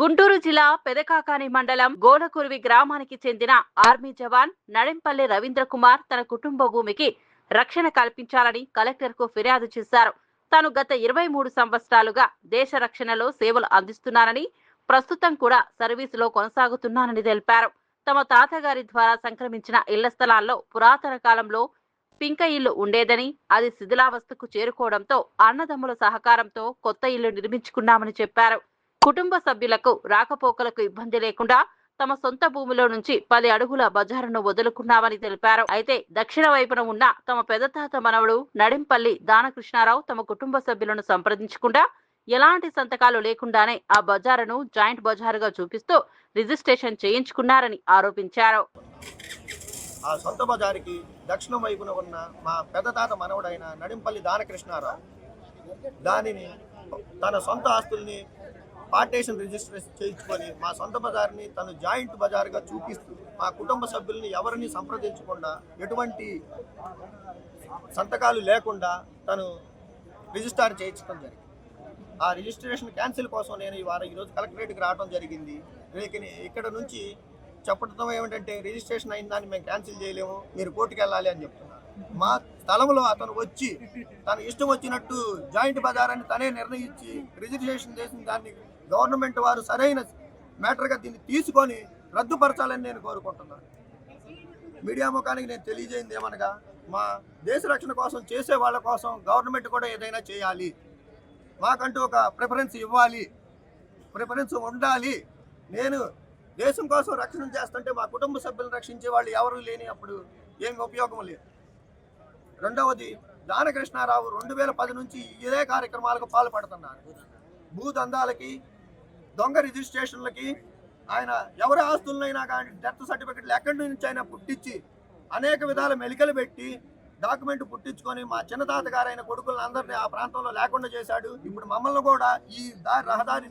గుంటూరు జిల్లా పెదకాకాని మండలం గోడకురివి గ్రామానికి చెందిన ఆర్మీ జవాన్ నడింపల్లి రవీంద్ర కుమార్ తన కుటుంబ భూమికి రక్షణ కల్పించాలని కలెక్టర్కు ఫిర్యాదు చేశారు. తాను గత ఇరవై మూడు సంవత్సరాలుగా దేశ రక్షణలో సేవలు అందిస్తున్నానని ప్రస్తుతం కూడా సర్వీసులో కొనసాగుతున్నానని తెలిపారు. తమ తాతగారి ద్వారా సంక్రమించిన ఇళ్ళ స్థలాల్లో పురాతన కాలంలో పింక ఇల్లు ఉండేదని అది శిథిలావస్థకు చేరుకోవడంతో అన్నదమ్ముల సహకారంతో కొత్త ఇల్లు నిర్మించుకున్నామని చెప్పారు. కుటుంబ సభ్యులకు రాకపోకలకు ఇబ్బంది లేకుండా తమ సొంత భూమిలో నుంచి పది అడుగుల బజారును వదులుకున్నామని తెలిపారు. అయితే దక్షిణ వైపున ఉన్న తమ పెదతాత మనవడు నడింపల్లి దానకృష్ణారావు తమ కుటుంబ సభ్యులను సంప్రదించకుండా ఎలాంటి సంతకాలు లేకుండానే ఆ బజారును జాయింట్ బజారుగా చూపిస్తూ రిజిస్ట్రేషన్ చేయించుకున్నారని ఆరోపించారు. ఆ సొంత బజారుకి దక్షిణ వైపున ఉన్న మా పెద్దతాత మనవడైన నడింపల్లి దానకృష్ణారావు దానిని తన సొంత ఆస్తుల్ని పార్టేషన్ రిజిస్ట్రేషన్ చేయించుకొని మా సొంత బజార్ని తను జాయింట్ బజార్గా చూపిస్తూ మా కుటుంబ సభ్యుల్ని ఎవరిని సంప్రదించకుండా ఎటువంటి సంతకాలు లేకుండా తను రిజిస్టార్ చేయించడం జరిగింది. ఆ రిజిస్ట్రేషన్ క్యాన్సిల్ కోసం నేను ఈ వారం ఈరోజు కలెక్టరేట్కి రావడం జరిగింది. వీళ్ళకి ఇక్కడ నుంచి చెప్పడం ఏమిటంటే రిజిస్ట్రేషన్ అయిన దాన్ని మేము క్యాన్సిల్ చేయలేము మీరు కోర్టుకు వెళ్ళాలి అని చెప్తున్నారు. మా స్థలంలో అతను వచ్చి తన ఇష్టం వచ్చినట్టు జాయింట్ బజార్ అని తనే నిర్ణయించి రిజిస్ట్రేషన్ చేసిన దాన్ని గవర్నమెంట్ వారు సరైన మ్యాటర్గా దీన్ని తీసుకొని రద్దుపరచాలని నేను కోరుకుంటున్నాను. మీడియా ముఖానికి నేను తెలియజేయింది ఏమనగా మా దేశ రక్షణ కోసం చేసే వాళ్ళ కోసం గవర్నమెంట్ కూడా ఏదైనా చేయాలి. మాకంటూ ఒక ప్రిఫరెన్స్ ఇవ్వాలి. ప్రిఫరెన్స్ ఉండాలి. నేను దేశం కోసం రక్షణ చేస్తుంటే మా కుటుంబ సభ్యులను రక్షించే వాళ్ళు ఎవరు లేని అప్పుడు ఏమి ఉపయోగం లేదు. రెండవది దానకృష్ణారావు రెండు వేల పది నుంచి ఇదే కార్యక్రమాలకు పాల్పడుతున్నారు. భూదందాలకి దొంగ రిజిస్ట్రేషన్లకి ఆయన ఎవరి ఆస్తులనైనా కానీ డెత్ సర్టిఫికెట్లు ఎక్కడి నుంచి ఆయన పుట్టించి అనేక విధాల మెలికలు పెట్టి డాక్యుమెంట్ పుట్టించుకొని మా చిన్న తాతగారైన కొడుకులను అందరినీ ఆ ప్రాంతంలో లేకుండా చేశాడు. ఇప్పుడు మమ్మల్ని కూడా ఈ దారి రహదారి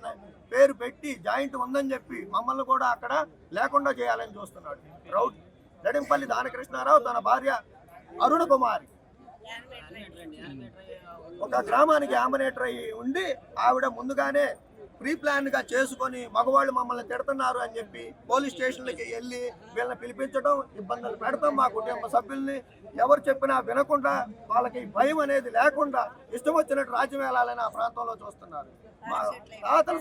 పేరు పెట్టి జాయింట్ ఉందని చెప్పి మమ్మల్ని కూడా అక్కడ లేకుండా చేయాలని చూస్తున్నాడు. రౌడ్ నడింపల్లి దానకృష్ణారావు తన భార్య అరుణ కుమారి. ఒక గ్రామానికి ఆమనేటర్ అయి ఉండి ఆవిడ ముందుగానే ప్రీ ప్లాన్గా చేసుకొని మగవాళ్ళు మమ్మల్ని తిడుతున్నారు అని చెప్పి పోలీస్ స్టేషన్లకి వెళ్ళి వీళ్ళని పిలిపించడం ఇబ్బందులు పెడతాం మా కుటుంబ సభ్యుల్ని. ఎవరు చెప్పినా వినకుండా వాళ్ళకి భయం అనేది లేకుండా ఇష్టం వచ్చినట్టు రాజ్యం వెళ్ళాలని ఆ ప్రాంతంలో చూస్తున్నారు. మా తాతల